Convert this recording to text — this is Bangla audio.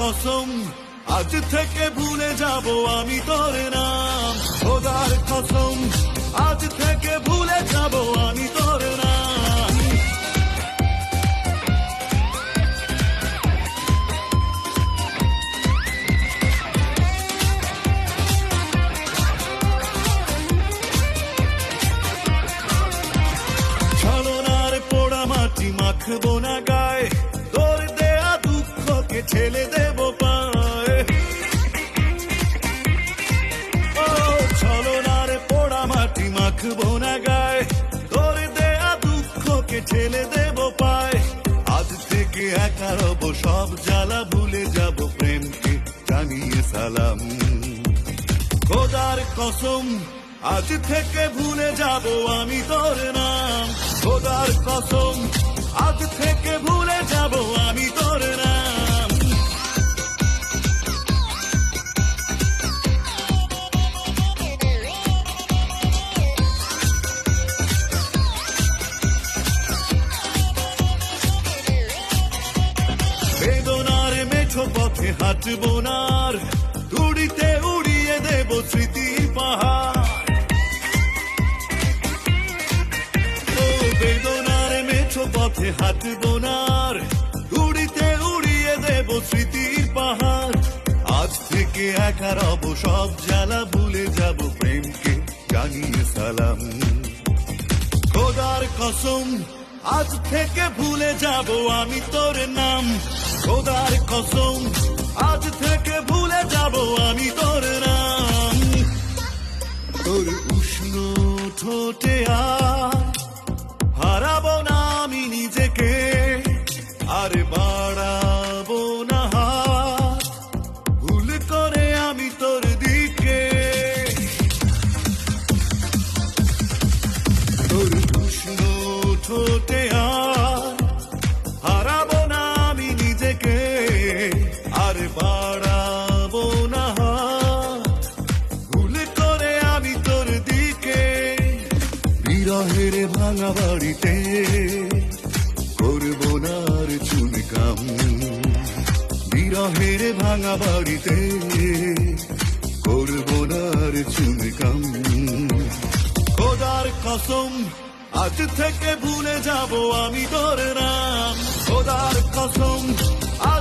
কসম আজ থেকে ভুলে যাব আমি তোর নাম। মাটি না গায়ে। তোর দেয়া দুঃখকে ছেলে দেব পায়। আজ থেকে একা রব, সব জ্বালা ভুলে যাব প্রেমকে জানিয়ে সালাম। খোদার কসম, আজ থেকে ভুলে যাব আমি তোর নাম। খোদার কসম পথে হাঁটবো নার উড়িতে উড়িয়ে দেব স্মৃতির পাহাড়। ও বেদনার মেছো পথে হাঁটবো নার উড়িতে উড়িয়ে দেব স্মৃতির পাহাড়। আজ থেকে একা রব সব জ্বালা ভুলে যাব প্রেমকে জানিয়ে সালাম। খোদার কসম, আজ থেকে ভুলে যাব আমি তোর নাম। খোদার কসম, আজ থেকে ভুলে যাব আমি তোর নাম। তোর উষ্ণ ঠোঁটে আর হারাবো না আমি নিজেকে, আর বাড়াবো বাড়াবো না ভুল করে ভাঙা বাড়িতে করব না আর চুনকাম বিরহের ভাঙা কসম, আজ থেকে ভুলে যাব আমি তোর নাম। খোদার কসম, আজ